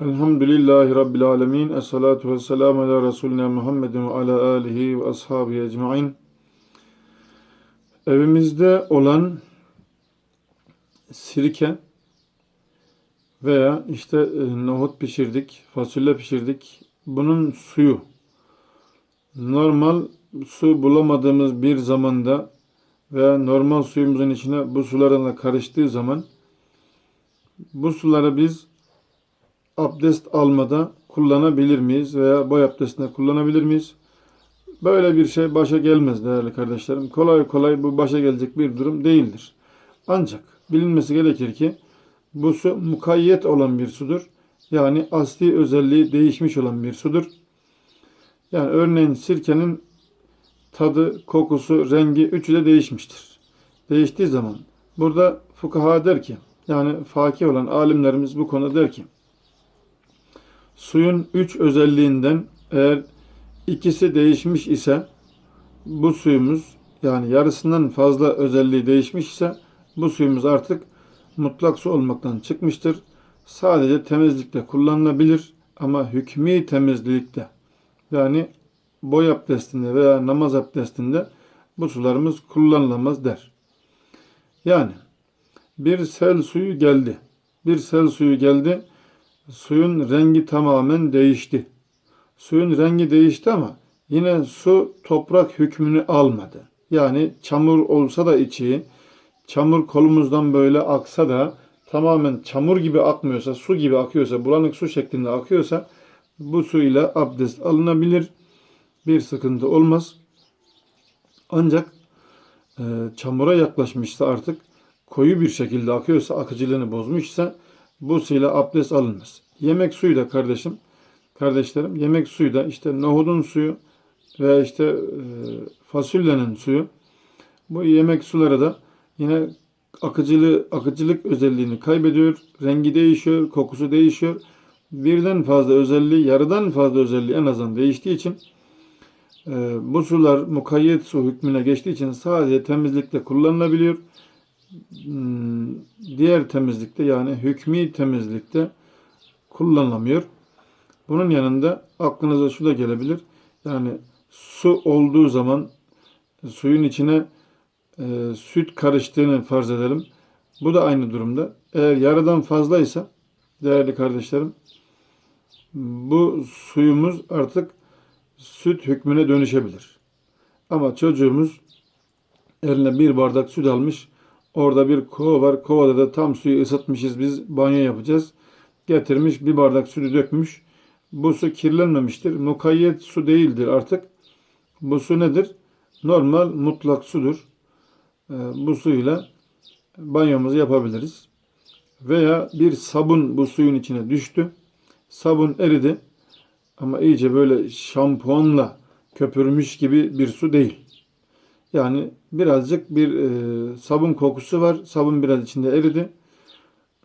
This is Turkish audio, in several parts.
Elhamdülillahi Rabbil alemin. Esselatu vesselamu ala Resulina Muhammedin ve ala alihi ve ashabihi ecmain. Evimizde olan sirke veya işte e, nohut pişirdik, fasulye pişirdik. Bunun suyu normal su bulamadığımız bir zamanda veya normal suyumuzun içine bu sularla karıştığı zaman bu suları biz abdest almada kullanabilir miyiz veya boy abdestinde kullanabilir miyiz? Böyle bir şey başa gelmez değerli kardeşlerim. Kolay kolay bu başa gelecek bir durum değildir. Ancak bilinmesi gerekir ki bu su mukayyet olan bir sudur. Yani asli özelliği değişmiş olan bir sudur. Yani örneğin sirkenin tadı, kokusu, rengi üçü de değişmiştir. Değiştiği zaman burada fukaha der ki yani fakih olan alimlerimiz bu konuda der ki suyun üç özelliğinden eğer ikisi değişmiş ise bu suyumuz yani yarısından fazla özelliği değişmiş ise bu suyumuz artık mutlak su olmaktan çıkmıştır. Sadece temizlikte kullanılabilir ama hükmü temizlikte yani boy abdestinde veya namaz abdestinde bu sularımız kullanılamaz der. Yani bir sel suyu geldi. Bir sel suyu geldi. Suyun rengi tamamen değişti. Suyun rengi değişti ama yine su toprak hükmünü almadı. Yani çamur olsa da içi, çamur kolumuzdan böyle aksa da tamamen çamur gibi akmıyorsa, su gibi akıyorsa, bulanık su şeklinde akıyorsa bu su ile abdest alınabilir. Bir sıkıntı olmaz. Ancak e, çamura yaklaşmışsa artık koyu bir şekilde akıyorsa, akıcılığını bozmuşsa bu suyla abdest alınmaz. Yemek suyu da kardeşim, kardeşlerim, yemek suyu da işte nohudun suyu veya işte e, fasulyenin suyu bu yemek suları da yine akıcılığı, akıcılık özelliğini kaybediyor. Rengi değişiyor, kokusu değişiyor. Birden fazla özelliği, yarıdan fazla özelliği en azından değiştiği için e, bu sular mukayyet su hükmüne geçtiği için sadece temizlikte kullanılabiliyor. Hmm, Diğer temizlikte yani hükmü temizlikte kullanılamıyor. Bunun yanında aklınıza şu da gelebilir. Yani su olduğu zaman suyun içine e, süt karıştığını farz edelim. Bu da aynı durumda. Eğer yarıdan fazlaysa değerli kardeşlerim bu suyumuz artık süt hükmüne dönüşebilir. Ama çocuğumuz eline bir bardak süt almış. Orada bir kova var. Kovada da tam suyu ısıtmışız biz banyo yapacağız. Getirmiş bir bardak sütü dökmüş. Bu su kirlenmemiştir. Mukayyet su değildir artık. Bu su nedir? Normal mutlak sudur. Ee, Bu suyla banyomuzu yapabiliriz. Veya bir sabun bu suyun içine düştü. Sabun eridi. Ama iyice böyle şampuanla köpürmüş gibi bir su değil. Yani birazcık bir e, sabun kokusu var. Sabun biraz içinde eridi.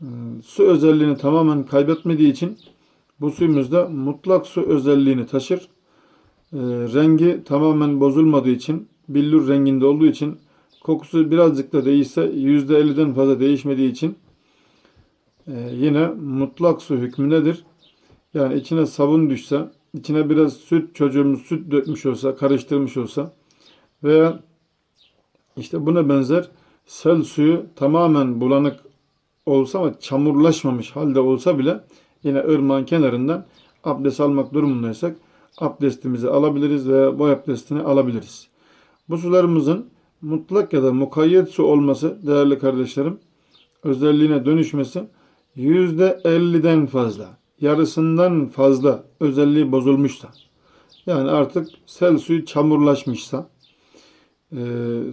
E, su özelliğini tamamen kaybetmediği için bu suyumuz da mutlak su özelliğini taşır. E, rengi tamamen bozulmadığı için, billur renginde olduğu için, kokusu birazcık da değişse %50'den fazla değişmediği için e, yine mutlak su hükmündedir. Yani içine sabun düşse, içine biraz süt, çocuğumuz süt dökmüş olsa, karıştırmış olsa veya işte buna benzer sel suyu tamamen bulanık olsa ama çamurlaşmamış halde olsa bile yine ırmağın kenarından abdest almak durumundaysak abdestimizi alabiliriz veya boy abdestini alabiliriz. Bu sularımızın mutlak ya da mukayyet su olması değerli kardeşlerim özelliğine dönüşmesi %50'den fazla yarısından fazla özelliği bozulmuşsa yani artık sel suyu çamurlaşmışsa e,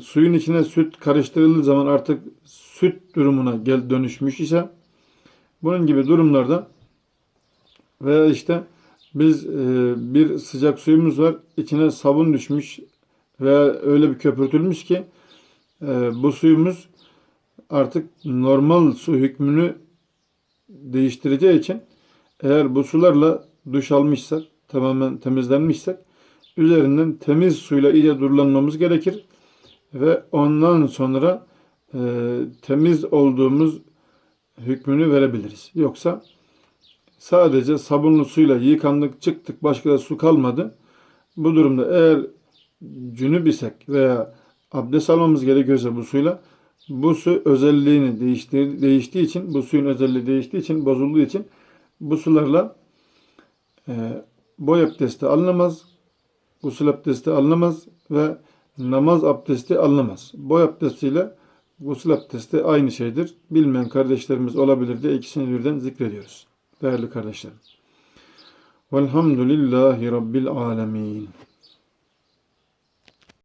suyun içine süt karıştırıldığı zaman artık süt durumuna gel dönüşmüş ise bunun gibi durumlarda veya işte biz e, bir sıcak suyumuz var içine sabun düşmüş veya öyle bir köpürtülmüş ki e, bu suyumuz artık normal su hükmünü değiştireceği için eğer bu sularla duş almışsak, tamamen temizlenmişsek üzerinden temiz suyla iyice durulanmamız gerekir ve ondan sonra e, temiz olduğumuz hükmünü verebiliriz. Yoksa sadece sabunlu suyla yıkandık çıktık başka da su kalmadı. Bu durumda eğer cünüp isek veya abdest almamız gerekiyorsa bu suyla bu su özelliğini değiştir, değiştiği için bu suyun özelliği değiştiği için bozulduğu için bu sularla e, boy abdesti alınamaz, gusül abdesti alınamaz ve namaz abdesti alınamaz. Boy abdestiyle gusül abdesti aynı şeydir. Bilmeyen kardeşlerimiz olabilir diye ikisini birden zikrediyoruz. Değerli kardeşlerim. Velhamdülillahi Rabbil alemin.